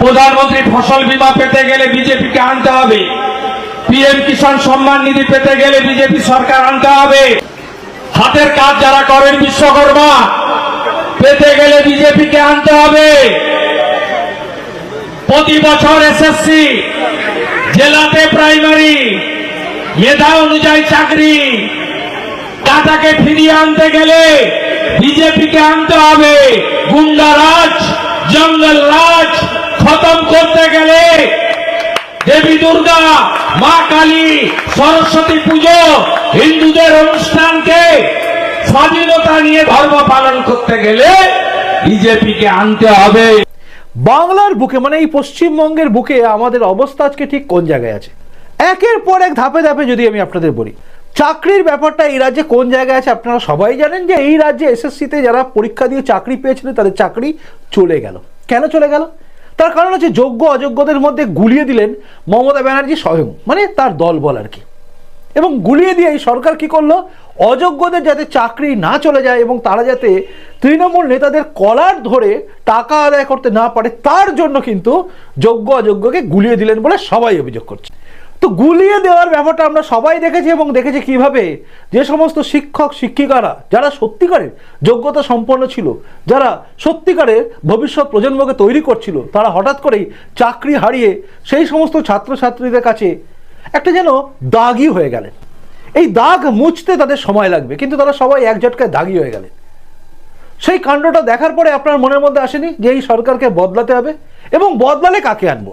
প্রধানমন্ত্রী ফসল বীমা পেতে গেলে বিজেপিকে আনতে হবে। পিএম কিষাণ সম্মান নিধি পেতে গেলে বিজেপি সরকার আনতে হবে। হাতের কাজ যারা করেন বিশ্বকর্মা, পেতে গেলে বিজেপিকে আনতে হবে। প্রতি বছর এসএসসি, জেলাতে প্রাইমারি, মেধা অনুযায়ী চাকরি টাটাকে ফিরিয়ে আনতে গেলে বিজেপিকে আনতে হবে। গুন্ডারাজ জঙ্গল রাজ খতম করতে গেলে দেবী দুর্গা, মা কালী, সরস্বতী পুজো, হিন্দুদের অনুষ্ঠানকে স্বাধীনতা নিয়ে ধর্ম পালন করতে গেলে বিজেপিকে আনতে হবে। বাংলার বুকে মানে এই পশ্চিমবঙ্গের বুকে আমাদের অবস্থা আজকে ঠিক কোন জায়গায় আছে? একের পর এক ধাপে ধাপে যদি আমি আপনাদের বলি, চাকরির ব্যাপারটা এই রাজ্যে কোন জায়গায় আছে আপনারা সবাই জানেন যে এই রাজ্যে এসএসসিতে যারা পরীক্ষা দিয়ে চাকরি পেয়েছিলেন তাদের চাকরি চলে গেল। কেন চলে গেল? তার কারণ হচ্ছে যোগ্য, অযোগ্যদের মধ্যে গুলিয়ে দিলেন মমতা ব্যানার্জি স্বয়ং মানে তার দল বল আর কি। এবং গুলিয়ে দিয়ে এই সরকার কি করল? অযোগ্যদের যাতে চাকরি না চলে যায় এবং তারা যাতে তৃণমূল নেতাদের কলার ধরে টাকা আদায় করতে না পারে, তার জন্য কিন্তু যোগ্য, অযোগ্যকে গুলিয়ে দিলেন বলে সবাই অভিযোগ করছে। তো গুলিয়ে দেওয়ার ব্যাপারটা আমরা সবাই দেখেছি এবং দেখেছি কীভাবে? যে সমস্ত শিক্ষক, শিক্ষিকারা, যারা সত্যিকারের যোগ্যতা সম্পন্ন ছিল, যারা সত্যিকারের ভবিষ্যৎ প্রজন্মকে তৈরি করছিল, তারা হঠাৎ করেই চাকরি হারিয়ে সেই সমস্ত ছাত্রছাত্রীদের কাছে একটা যেন দাগই হয়ে গেলেন। এই দাগ মুছতে তাদের সময় লাগবে, কিন্তু তারা সবাই এক ঝটকায় দাগি হয়ে গেলেন। সেই কাণ্ডটা দেখার পরে আপনার মনের মধ্যে আসেনি যে এই সরকারকে বদলাতে হবে? এবং বদলালে কাকে আনব?